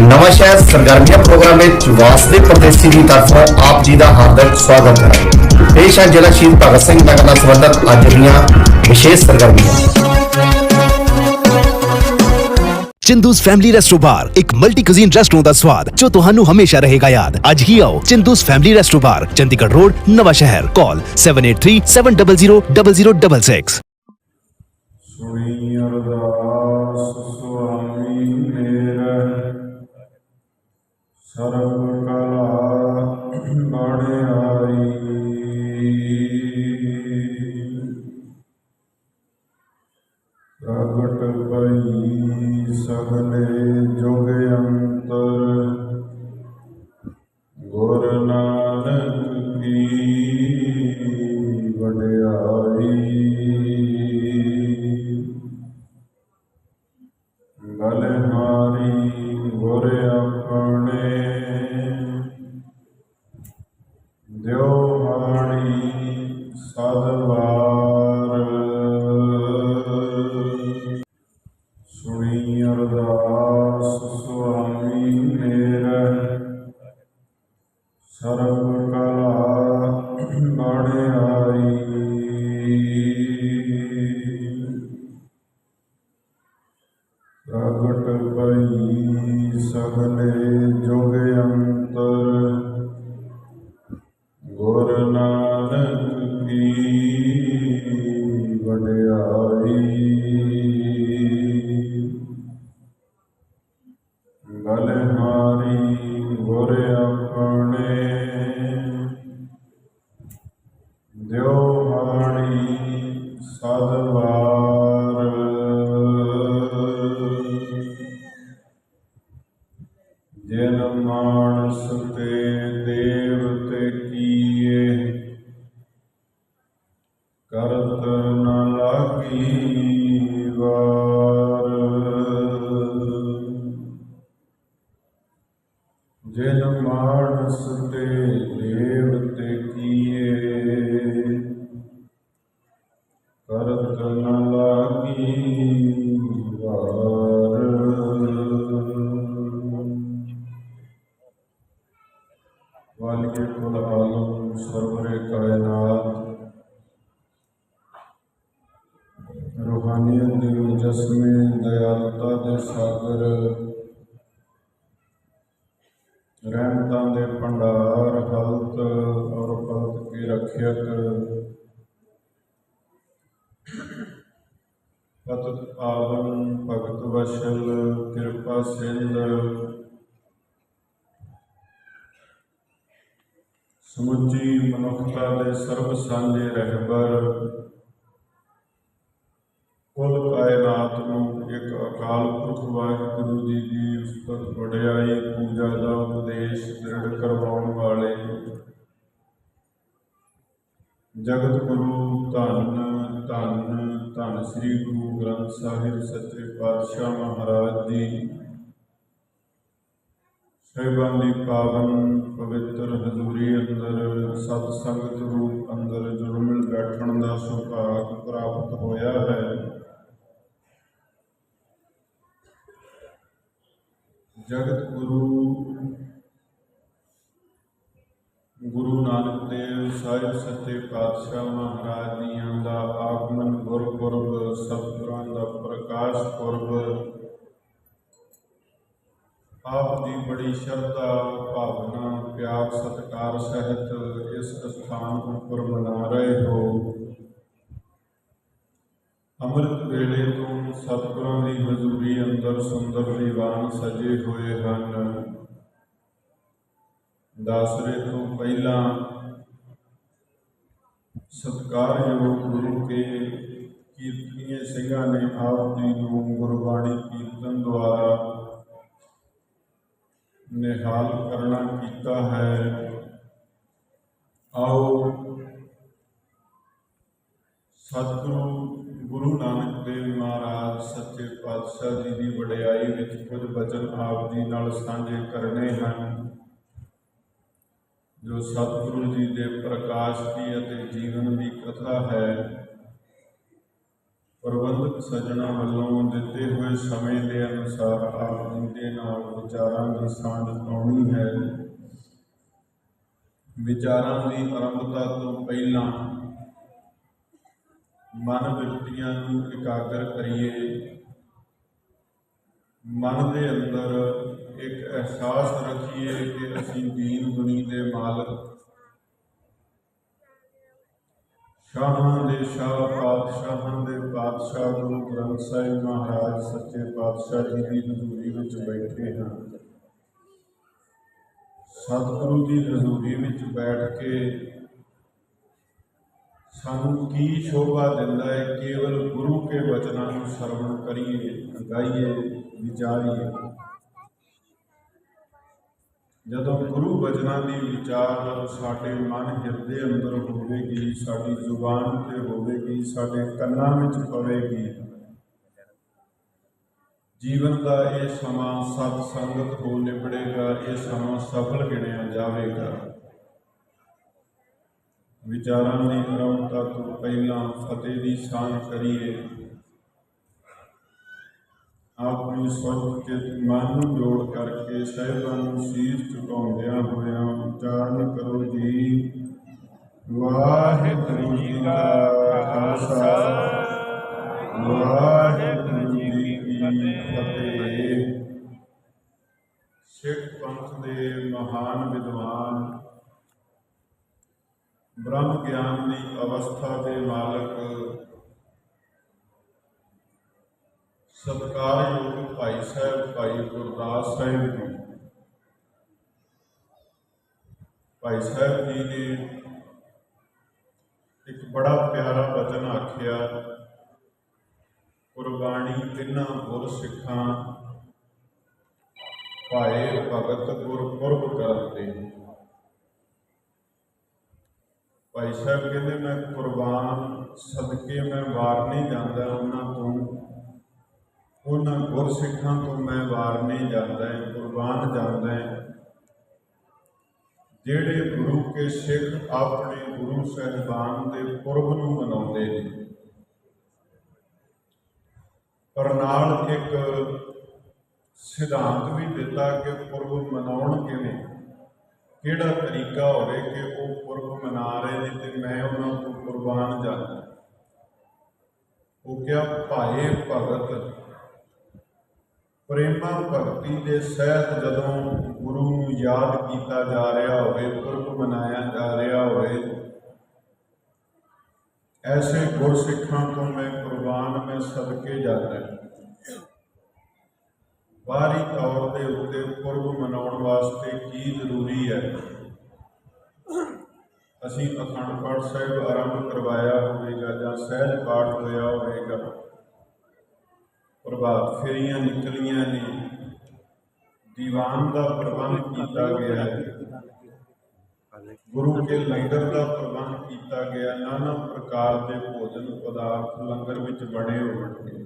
ਨਵਾਂ ਸ਼ਹਿਰ ਸਰਗਰਮੀਆਂ ਪ੍ਰੋਗਰਾਮ ਵਿੱਚ ਵਾਸਦੇ ਪ੍ਰਦੇਸ਼ੀ ਦੀ ਤਰਫੋਂ ਆਪ ਜੀ ਦਾ ਹਾਰਦਿਕ ਸਵਾਗਤ ਹੈ ਪੇਸ਼ ਹੈ ਜ਼ਿਲ੍ਹਾ ਸ਼ਹੀਦ ਭਗਤ ਸਿੰਘ ਨਗਰ ਨਾਲ ਸੰਬੰਧਿਤ ਅੱਜ ਦੀਆਂ ਵਿਸ਼ੇਸ਼ ਸਰਗਰਮੀਆਂ ਚਿੰਦੂਸ ਫੈਮਿਲੀ ਰੈਸਟੋ ਬਾਰ ਇੱਕ ਮਲਟੀ ਕੁਜ਼ੀਨ ਰੈਸਟੋਰੈਂਟ ਦਾ ਸਵਾਦ ਜੋ ਤੁਹਾਨੂੰ ਹਮੇਸ਼ਾ ਰਹੇਗਾ ਯਾਦ ਅੱਜ ਹੀ ਆਓ Chindus family resto bar Chandigarh road Nawan Shahr call 7837000066 ਸੁਣੀ ਅਰਦਾਸ ਸੁਆਮੀ ਮੇਰਾ ਸਰਬ ਕਲਾ ਬੜਾਈ ਪ੍ਰਗਟ ਪਈ ਸਗਲੇ ਜੁਗ ਅੰਤਰ। ਗੁਰ ਨਾਨਕ ਕੀ ਪਤਿਤ ਪਾਵਨ ਭਗਤ ਵਸ਼ਲ ਕਿਰਪਾ ਸਿੰਧ। ਸਮੁੱਚੀ ਮਨੁੱਖਤਾ ਦੇ ਸਰਬ ਸਾਂਝੇ ਰਹਿਬਰ। ਕੁੱਲ ਕਾਇਨਾਤ ਨੂੰ ਇੱਕ ਅਕਾਲ ਪੁਰਖ ਵਾਹਿਗੁਰੂ ਜੀ ਦੀ ਉਸਤਤ ਵਡਿਆਈ, ਪੂਜਾ ਦਾ ਉਪਦੇਸ਼ ਦ੍ਰਿੜ ਕਰਵਾਉਣ ਵਾਲੇ ਜਗਤ ਗੁਰੂ ਧੰਨ ਧੰਨ ਧੰਨ ਸ੍ਰੀ ਗੁਰੂ ਗ੍ਰੰਥ ਸਾਹਿਬ ਸੱਚੇ ਪਾਤਸ਼ਾਹ ਮਹਾਰਾਜ ਜੀ। ਸਾਹਿਬਾਨ ਦੀ ਪਾਵਨ ਪਵਿੱਤਰ ਹਜ਼ੂਰੀ ਅੰਦਰ, ਸਤ ਸੰਗਤ ਰੂਪ ਅੰਦਰ ਜੁੜ ਮਿਲ ਬੈਠਣ ਦਾ ਸੁਭਾਗ ਪ੍ਰਾਪਤ ਹੋਇਆ ਹੈ। ਜਗਤ ਗੁਰੂ ਸਾਹਿਬ ਸੱਚੇ ਪਾਤਸ਼ਾਹ ਮਹਾਰਾਜ ਜੀਆਂ ਦਾ ਆਗਮਨ ਗੁਰਪੁਰਬ, ਸਤਿਗੁਰਾਂ ਦਾ ਪ੍ਰਕਾਸ਼ ਪੁਰਬ। ਆਪ ਦੀ ਬੜੀ ਸ਼ਰਧਾ, ਭਾਵਨਾ, ਪਿਆਰ, ਸਤਿਕਾਰ ਸਹਿਤ ਇਸ ਸਥਾਨ ਉੱਪਰ ਮਨਾ ਰਹੇ ਹੋ। ਅੰਮ੍ਰਿਤ ਵੇਲੇ ਤੋਂ ਸਤਿਗੁਰਾਂ ਦੀ ਹਜ਼ੂਰੀ ਅੰਦਰ ਸੁੰਦਰ ਦੀਵਾਨ ਸਜੇ ਹੋਏ ਹਨ। ਦਾਸਰੇ ਤੋਂ ਪਹਿਲਾਂ ਸਤਿਕਾਰਯੋਗ ਗੁਰੂ ਕੇ ਕੀਰਤਨੀਏ ਸਿੰਘਾਂ ਨੇ ਆਪ ਜੀ ਨੂੰ ਗੁਰਬਾਣੀ ਕੀਰਤਨ ਦੁਆਰਾ ਨਿਹਾਲ ਕਰਨਾ ਕੀਤਾ ਹੈ। ਆਓ ਸਤਿਗੁਰੂ, ਗੁਰੂ ਨਾਨਕ ਦੇਵ ਮਹਾਰਾਜ, ਸੱਚੇ ਪਾਤਸ਼ਾਹ ਜੀ ਦੀ ਵਡਿਆਈ ਵਿੱਚ ਕੁਝ ਬਚਨ ਆਪ ਜੀ ਨਾਲ ਸਾਂਝੇ ਕਰਨੇ ਹਨ। ਜੋ ਸਤਿਗੁਰੂ ਜੀ ਦੇ ਪ੍ਰਕਾਸ਼ ਦੀ ਅਤੇ ਜੀਵਨ ਦੀ ਕਥਾ ਹੈ, ਪ੍ਰਬੰਧਕ ਸੱਜਣਾ ਵੱਲੋਂ ਦਿੱਤੇ ਹੋਏ ਸਮੇਂ ਦੇ ਅਨੁਸਾਰ ਆਪ ਜੀ ਦੇ ਨਾਲ ਵਿਚਾਰਾਂ ਦੀ ਸਾਂਝ ਪਾਉਣੀ ਹੈ। ਵਿਚਾਰਾਂ ਦੀ ਆਰੰਭਤਾ ਤੋਂ ਪਹਿਲਾਂ ਮਨ ਬਿਰਤੀਆਂ ਨੂੰ ਇਕਾਗਰ ਕਰੀਏ। ਮਨ ਦੇ ਅੰਦਰ ਇੱਕ ਅਹਿਸਾਸ ਰੱਖੀਏ ਕਿ ਅਸੀਂ ਦੀਨ ਦੁਨੀ ਦੇ ਮਾਲਕ। ਸ਼ਾਹਾਂ ਦੇ ਸ਼ਾਹ ਪਾਤਸ਼ਾਹਾਂ ਦੇ ਪਾਤਸ਼ਾਹ ਗੁਰੂ ਗ੍ਰੰਥ ਸਾਹਿਬ ਮਹਾਰਾਜ ਸੱਚੇ ਪਾਤਸ਼ਾਹ ਜੀ ਦੀ ਹਜ਼ੂਰੀ ਵਿੱਚ ਬੈਠੇ ਹਾਂ। ਸਤਿਗੁਰੂ ਦੀ ਹਜ਼ੂਰੀ ਵਿੱਚ ਬੈਠ ਕੇ ਸਾਨੂੰ ਕੀ ਸ਼ੋਭਾ ਦਿੰਦਾ ਹੈ, ਕੇਵਲ ਗੁਰੂ ਕੇ ਵਚਨਾਂ ਨੂੰ ਸਰਵਣ ਕਰੀਏ, ਗਾਈਏ। ਵਿਚਾਰੀਏ। ਜਦੋਂ ਗੁਰੂ ਵਚਨਾਂ ਦੀ ਵਿਚਾਰ ਸਾਡੇ ਮਨ ਹਿਰਦੇ ਅੰਦਰ ਹੋਵੇਗੀ, ਸਾਡੀ ਜ਼ੁਬਾਨ ਤੇ ਹੋਵੇਗੀ, ਸਾਡੇ ਕੰਨਾਂ ਵਿੱਚ ਪਵੇਗੀ। ਜੀਵਨ ਦਾ ਇਹ ਸਮਾਂ ਸਤ ਸੰਗਤ ਹੋ ਨਿਬੜੇਗਾ, ਇਹ ਸਮਾਂ ਸਫਲ ਗਿਣਿਆ ਜਾਵੇਗਾ। ਵਿਚਾਰਾਂ ਦੀ ਆਰੰਭਤਾ ਤੋਂ ਪਹਿਲਾਂ ਫਤਿਹ ਦੀ ਸਾਂਝ ਕਰੀਏ। ਆਪਣੀ ਸੋਚ ਕੇ ਮਨ ਨੂੰ ਜੋੜ ਕਰਕੇ ਸਹਿਬਾਂ ਨੂੰ ਸੀਸ ਝੁਕਾਉਂਦਿਆਂ ਹੋਇਆਂ ਉਚਾਰਨ ਕਰੋ ਜੀ ਵਾਹਿਗੁਰੂ ਜੀ ਕਾ ਖਾਲਸਾ ਵਾਹਿਗੁਰੂ ਜੀ ਕੀ ਫਤਿਹ ਸਿੱਖ ਪੰਥ ਦੇ ਮਹਾਨ ਵਿਦਵਾਨ ਬ੍ਰਹਮ ਗਿਆਨ ਦੀ ਅਵਸਥਾ ਦੇ ਮਾਲਕ ਸਤਿਕਾਰਯੋਗ ਭਾਈ ਸਾਹਿਬ, ਭਾਈ ਗੁਰਦਾਸ ਸਾਹਿਬ ਜੀ। ਭਾਈ ਸਾਹਿਬ ਜੀ ਨੇ ਇੱਕ ਬੜਾ ਪਿਆਰਾ ਬਚਨ ਆਖਿਆ, ਕੁਰਬਾਨੀ ਤਿੰਨਾਂ ਗੁਰ ਸਿੱਖਾਂ ਭਾਏ ਭਗਤ ਗੁਰਪੁਰਬ ਕਰਦੇ ਭਾਈ ਸਾਹਿਬ ਕਹਿੰਦੇ, ਮੈਂ ਕੁਰਬਾਨ ਸਦਕੇ ਮੈਂ ਵਾਰ ਨਹੀਂ ਜਾਂਦਾ ਉਹਨਾਂ ਤੋਂ ਉਹਨਾਂ ਗੁਰਸਿੱਖਾਂ ਤੋਂ ਮੈਂ ਵਾਰ ਨਹੀਂ ਜਾਂਦਾ ਹੈ, ਕੁਰਬਾਨ ਜਾਂਦਾ ਹੈ। ਜਿਹੜੇ ਗੁਰੂ ਕੇ ਸਿੱਖ ਆਪਣੇ ਗੁਰੂ ਸਾਹਿਬਾਨ ਦੇ ਪੁਰਬ ਨੂੰ ਮਨਾਉਂਦੇ ਨੇ। ਪਰ ਨਾਲ ਇੱਕ ਸਿਧਾਂਤ ਵੀ ਦਿੱਤਾ ਕਿ ਪੁਰਬ ਮਨਾਉਣ ਕਿਵੇਂ? ਕਿਹੜਾ ਤਰੀਕਾ ਹੋਵੇ ਕਿ ਉਹ ਪੁਰਬ ਮਨਾ ਰਹੇ ਨੇ ਤੇ ਮੈਂ ਉਹਨਾਂ ਤੋਂ ਕੁਰਬਾਨ ਜਾਂਦਾ ਉਹ ਕਿਹਾ, ਭਾਏ ਭਗਤ ਪ੍ਰੇਮਾ ਭਗਤੀ ਦੇ ਸਹਿਤ ਜਦੋਂ ਗੁਰੂ ਨੂੰ ਯਾਦ ਕੀਤਾ ਜਾ ਰਿਹਾ ਹੋਵੇ, ਪੁਰਬ ਮਨਾਇਆ ਜਾ ਰਿਹਾ ਹੋਵੇ, ਐਸੇ ਗੁਰਸਿੱਖਾਂ ਤੋਂ ਮੈਂ ਕੁਰਬਾਨ, ਮੈਂ ਸਦਕੇ ਜਾਂਦਾ ਬਾਹਰੀ ਤੌਰ ਦੇ ਉੱਤੇ ਪੁਰਬ ਮਨਾਉਣ ਵਾਸਤੇ ਕੀ ਜ਼ਰੂਰੀ ਹੈ? ਅਸੀਂ ਅਖੰਡ ਪਾਠ ਸਾਹਿਬ ਆਰੰਭ ਕਰਵਾਇਆ ਹੋਵੇਗਾ ਜਾਂ ਸਹਿਜ ਪਾਠ ਹੋਇਆ ਹੋਵੇਗਾ। ਪ੍ਰਭਾਤ ਫੇਰੀਆਂ ਨਿਕਲੀਆਂ ਨੇ। ਦੀਵਾਨ ਦਾ ਪ੍ਰਬੰਧ ਕੀਤਾ ਗਿਆ। ਹੈ ਗੁਰੂ ਕੇ ਲੰਗਰ ਦਾ ਪ੍ਰਬੰਧ ਕੀਤਾ ਗਿਆ। ਨਾਨਾ ਪ੍ਰਕਾਰ ਦੇ ਭੋਜਨ ਪਦਾਰਥ ਲੰਗਰ ਵਿੱਚ ਬਣੇ ਹੋਣਗੇ।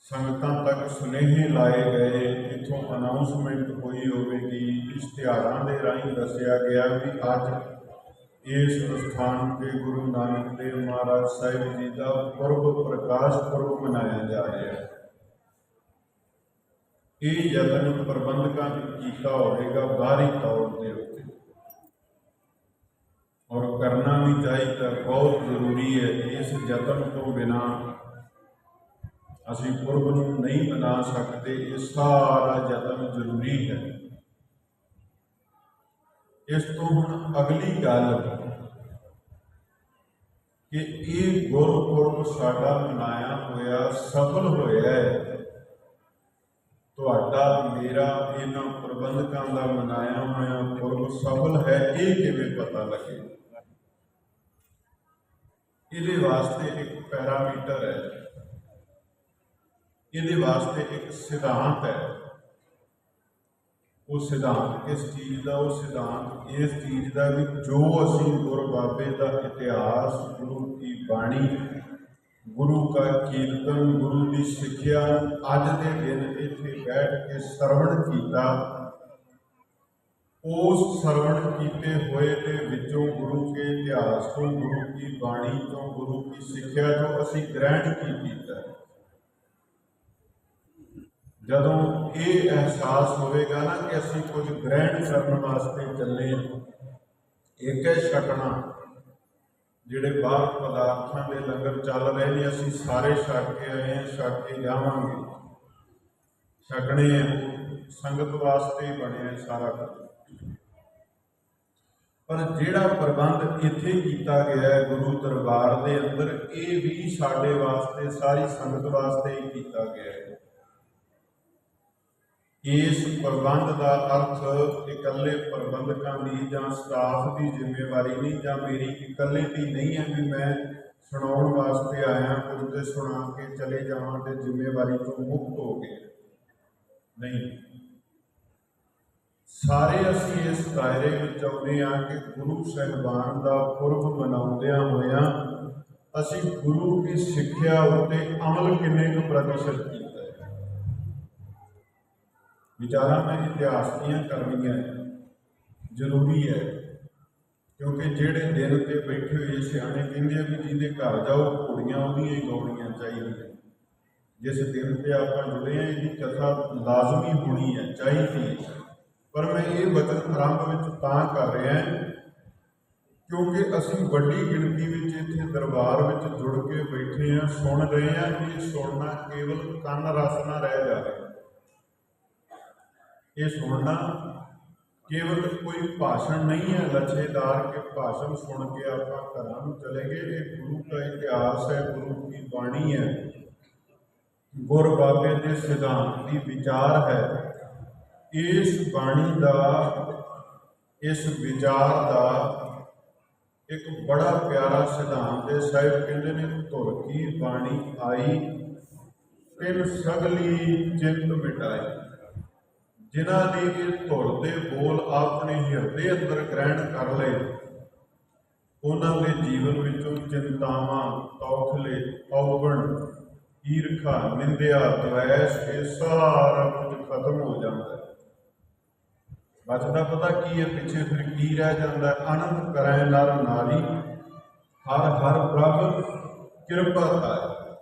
ਸੰਗਤਾਂ ਤੱਕ ਸੁਨੇਹੇ ਲਾਏ ਗਏ। ਇਥੋਂ ਅਨਾਉਂਸਮੈਂਟ ਹੋਈ ਹੋਵੇਗੀ। ਇਸ਼ਤਿਹਾਰਾਂ ਦੇ ਰਾਹੀਂ ਦੱਸਿਆ ਗਿਆ ਵੀ ਅੱਜ ਇਸ ਸਥਾਨ ਤੇ ਗੁਰੂ ਨਾਨਕ ਦੇਵ ਮਹਾਰਾਜ ਸਾਹਿਬ ਜੀ ਦਾ ਪੁਰਬ ਪ੍ਰਕਾਸ਼ ਪੁਰਬ ਮਨਾਇਆ ਜਾ ਰਿਹਾ ਹੈ। ਇਹ ਯਤਨ ਪ੍ਰਬੰਧਕਾਂ ਨੇ ਕੀਤਾ ਹੋਵੇਗਾ ਬਾਹਰੀ ਤੌਰ ਦੇ ਉੱਤੇ। ਔਰ ਕਰਨਾ ਵੀ ਚਾਹੀਦਾ, ਬਹੁਤ ਜ਼ਰੂਰੀ ਹੈ ਇਸ ਯਤਨ ਤੋਂ ਬਿਨਾ ਅਸੀਂ ਪੁਰਬ ਨੂੰ ਨਹੀਂ ਮਨਾ ਸਕਦੇ। ਇਹ ਸਾਰਾ ਯਤਨ ਜ਼ਰੂਰੀ ਹੈ। ਇਸ ਤੋਂ ਹੁਣ ਅਗਲੀ ਗੱਲ ਕਿ ਇਹ ਗੁਰਪੁਰਬ ਸਾਡਾ ਮਨਾਇਆ ਹੋਇਆ ਸਫਲ ਹੋਇਆ ਹੈ। ਤੁਹਾਡਾ, ਮੇਰਾ, ਇਹਨਾਂ ਪ੍ਰਬੰਧਕਾਂ ਦਾ ਮਨਾਇਆ ਹੋਇਆ ਪੁਰਬ ਸਫਲ ਹੈ, ਇਹ ਕਿਵੇਂ ਪਤਾ ਲੱਗੇ? ਇਹਦੇ ਵਾਸਤੇ ਇੱਕ ਪੈਰਾਮੀਟਰ ਹੈ। ਇਹਦੇ ਵਾਸਤੇ ਇੱਕ ਸਿਧਾਂਤ ਹੈ। ਉਹ ਸਿਧਾਂਤ ਕਿਸ ਚੀਜ਼ ਦਾ ਉਹ ਸਿਧਾਂਤ, ਇਸ ਚੀਜ਼ ਦਾ ਵੀ ਜੋ ਅਸੀਂ ਗੁਰੂ ਬਾਬੇ ਦਾ ਇਤਿਹਾਸ, ਗੁਰੂ ਦੀ ਬਾਣੀ, ਗੁਰੂ ਦਾ ਕੀਰਤਨ, ਗੁਰੂ ਦੀ ਸਿੱਖਿਆ, ਅੱਜ ਦੇ ਦਿਨ ਇੱਥੇ ਬੈਠ ਕੇ ਸਰਵਣ ਕੀਤਾ, ਉਸ ਸਰਵਣ ਕੀਤੇ ਹੋਏ ਦੇ ਵਿੱਚੋਂ ਗੁਰੂ ਕੇ ਇਤਿਹਾਸ ਤੋਂ, ਗੁਰੂ ਕੀ ਬਾਣੀ ਤੋਂ, ਗੁਰੂ ਕੀ ਸਿੱਖਿਆ ਤੋਂ ਅਸੀਂ ਗ੍ਰਹਿਣ ਕੀ ਕੀਤਾ? ਜਦੋਂ ਇਹ ਅਹਿਸਾਸ ਹੋਵੇਗਾ ਨਾ ਕਿ ਅਸੀਂ ਕੁਝ ਗ੍ਰਹਿਣ ਕਰਨ ਵਾਸਤੇ ਚੱਲੇ ਹਾਂ, ਇੱਕ ਹੈ ਛਕਣਾ, ਜਿਹੜੇ ਬਾਹਰ ਪਦਾਰਥਾਂ ਦੇ ਲੰਗਰ ਚੱਲ ਰਹੇ ਨੇ, ਅਸੀਂ ਸਾਰੇ ਛਕ ਕੇ ਆਏ ਹਾਂ, ਛਕ ਕੇ ਜਾਵਾਂਗੇ। ਛਕਣੇ ਆ, ਸੰਗਤ ਵਾਸਤੇ ਬਣਿਆ ਇਹ ਸਾਰਾ ਕੁਝ ਪਰ ਜਿਹੜਾ ਪ੍ਰਬੰਧ ਇੱਥੇ ਕੀਤਾ ਗਿਆ ਹੈ ਗੁਰੂ ਦਰਬਾਰ ਦੇ ਅੰਦਰ, ਇਹ ਵੀ ਸਾਡੇ ਵਾਸਤੇ, ਸਾਰੀ ਸੰਗਤ ਵਾਸਤੇ ਹੀ ਕੀਤਾ ਗਿਆ ਹੈ। ਇਸ ਪ੍ਰਬੰਧ ਦਾ ਅਰਥ ਇਕੱਲੇ ਪ੍ਰਬੰਧਕਾਂ ਦੀ ਜਾਂ ਸਟਾਫ ਦੀ ਜ਼ਿੰਮੇਵਾਰੀ ਨਹੀਂ ਜਾਂ ਮੇਰੀ ਇਕੱਲੇ ਦੀ ਨਹੀਂ ਹੈ ਵੀ ਮੈਂ ਸੁਣਾਉਣ ਵਾਸਤੇ ਆਇਆ ਕੁਝ ਤੇ ਸੁਣਾ ਕੇ ਚਲੇ ਜਾਵਾਂ ਤੇ ਜ਼ਿੰਮੇਵਾਰੀ ਤੋਂ ਮੁਕਤ ਹੋ ਗਏ ਨਹੀਂ। ਸਾਰੇ ਅਸੀਂ ਇਸ ਦਾਇਰੇ ਵਿੱਚ ਆਉਂਦੇ ਹਾਂ ਕਿ ਗੁਰੂ ਸਾਹਿਬਾਨ ਦਾ ਪੁਰਬ ਮਨਾਉਂਦਿਆਂ ਹੋਇਆਂ ਅਸੀਂ ਗੁਰੂ ਦੀ ਸਿੱਖਿਆ ਉੱਤੇ ਅਮਲ ਕਿੰਨੇ ਕੁ ਪ੍ਰਤੀਸ਼ਤ ਵਿਚਾਰਾਂ ਮੈਂ ਇਤਿਹਾਸ ਦੀਆਂ ਕਰਨੀਆਂ ਜ਼ਰੂਰੀ ਹੈ, ਕਿਉਂਕਿ ਜਿਹੜੇ ਦਿਨ ਤੇ ਬੈਠੇ ਹੋਏ ਸਿਆਣੇ ਕਹਿੰਦੇ ਆ ਵੀ ਜਿਹਦੇ ਘਰ ਜਾਓ ਘੋੜੀਆਂ ਉਹਦੀਆਂ ਹੀ ਗਾਉਣੀਆਂ ਚਾਹੀਦੀਆਂ। ਜਿਸ ਦਿਨ ਤੇ ਆਪਾਂ ਜੁੜੇ ਆ ਇਹਦੀ ਕਥਾ ਲਾਜ਼ਮੀ ਹੋਣੀ ਹੈ, ਚਾਹੀਦੀ ਹੈ। ਪਰ ਮੈਂ ਇਹ ਵਚਨ ਆਰੰਭ ਵਿੱਚ ਤਾਂ ਕਰ ਰਿਹਾ ਕਿਉਂਕਿ ਅਸੀਂ ਵੱਡੀ ਗਿਣਤੀ ਵਿੱਚ ਇੱਥੇ ਦਰਬਾਰ ਵਿੱਚ ਜੁੜ ਕੇ ਬੈਠੇ ਹਾਂ, ਸੁਣ ਰਹੇ ਹਾਂ ਕਿ ਸੁਣਨਾ ਕੇਵਲ ਕੰਨ ਰਸ ਨਾ ਰਹਿ ਜਾਵੇ। ਇਹ ਸੁਣਨਾ ਕੇਵਲ ਕੋਈ ਭਾਸ਼ਣ ਨਹੀਂ ਹੈ, ਲੱਛੇਦਾਰ ਕੇ ਭਾਸ਼ਣ ਸੁਣ ਕੇ ਆਪਾਂ ਘਰਾਂ ਨੂੰ ਚਲੇ ਗਏ। ਇਹ ਗੁਰੂ ਦਾ ਇਤਿਹਾਸ ਹੈ, ਗੁਰੂ ਦੀ ਬਾਣੀ ਹੈ। ਗੁਰ ਬਾਬੇ ਦੇ ਸਿਧਾਂਤ ਦੀ ਵਿਚਾਰ ਹੈ। ਇਸ ਬਾਣੀ ਦਾ, ਇਸ ਵਿਚਾਰ ਦਾ ਇੱਕ ਬੜਾ ਪਿਆਰਾ ਸਿਧਾਂਤ ਹੈ। ਸਾਹਿਬ ਕਹਿੰਦੇ ਨੇ, ਧੁਰ ਕੀ ਬਾਣੀ ਆਈ ਫਿਰ ਸਗਲੀ ਚਿੰਤ ਮਿਟਾਈ। ਜਿਨ੍ਹਾਂ ਨੇ ਇਹ ਧੁਰ ਦੇ ਬੋਲ ਆਪਣੇ ਹਿਰਦੇ ਅੰਦਰ ਗ੍ਰਹਿਣ ਕਰ ਲਏ, ਉਹਨਾਂ ਦੇ ਜੀਵਨ ਵਿੱਚੋਂ ਚਿੰਤਾਵਾਂ, ਤੌਖਲੇ, ਔਗਣ, ਈਰਖਾ, ਨਿੰਦਿਆ ਦਵੈਸ਼ ਇਹ ਸਾਰਾ ਕੁਝ ਖਤਮ ਹੋ ਜਾਂਦਾ ਹੈ। ਬਚਦਾ ਪਤਾ ਕੀ ਹੈ, ਪਿੱਛੇ ਫਿਰ ਕੀ ਰਹਿ ਜਾਂਦਾ ਹੈ? ਆਨੰਦ ਕਰੈ ਨਰ ਨਾਰੀ, ਹਰ ਹਰ ਪ੍ਰਭ ਕਿਰਪਾ ਧਾਰੇ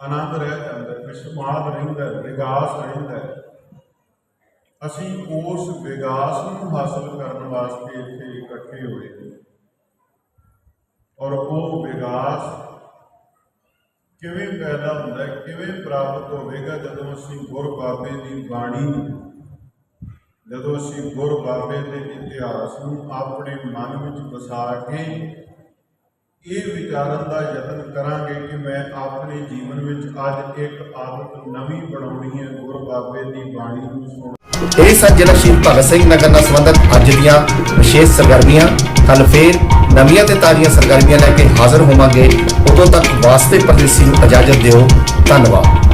ਆਨੰਦ ਰਹਿ ਜਾਂਦਾ ਵਿਸਮਾਦ ਰਹਿੰਦਾ ਵਿਗਾਸ ਰਹਿੰਦਾ ਹੈ। ਅਸੀਂ ਉਸ ਵਿਗਾਸ ਨੂੰ ਹਾਸਲ ਕਰਨ ਵਾਸਤੇ ਇੱਥੇ ਇਕੱਠੇ ਹੋਏ ਔਰ ਉਹ ਵਿਗਾਸ ਕਿਵੇਂ ਪੈਦਾ ਹੁੰਦਾ ਕਿਵੇਂ ਪ੍ਰਾਪਤ ਹੋਵੇਗਾ ਜਦੋਂ ਅਸੀਂ ਗੁਰ ਬਾਬੇ ਦੀ ਬਾਣੀ ਨੂੰ, ਜਦੋਂ ਅਸੀਂ ਗੁਰ ਬਾਬੇ ਦੇ ਇਤਿਹਾਸ ਨੂੰ ਆਪਣੇ ਮਨ ਵਿੱਚ ਵਸਾ ਕੇ ਇਹ ਵਿਚਾਰਨ ਦਾ ਯਤਨ ਕਰਾਂਗੇ ਕਿ ਮੈਂ ਆਪਣੇ ਜੀਵਨ ਵਿੱਚ ਅੱਜ ਇੱਕ ਆਦਤ ਨਵੀਂ ਬਣਾਉਣੀ ਹੈ, ਗੁਰ ਬਾਬੇ ਦੀ ਬਾਣੀ ਨੂੰ ਸੁਣ ਇਹ ਸਨ ਜ਼ਿਲ੍ਹਾ ਸ਼ਹੀਦ ਭਗਤ ਸਿੰਘ ਨਗਰ ਨਾਲ ਸੰਬੰਧਿਤ ਅੱਜ ਦੀਆਂ ਵਿਸ਼ੇਸ਼ ਸਰਗਰਮੀਆਂ ਕੱਲ ਫੇਰ ਨਵੀਆਂ ਤੇ ਤਾਜ਼ੀਆਂ ਸਰਗਰਮੀਆਂ ਲੈ ਕੇ ਹਾਜ਼ਰ ਹੋਵਾਂਗੇ। ਉਦੋਂ ਤੱਕ ਵਾਸਤੇ ਪਰਦੇਸੀ ਨੂੰ ਇਜਾਜ਼ਤ ਦਿਓ। ਧੰਨਵਾਦ।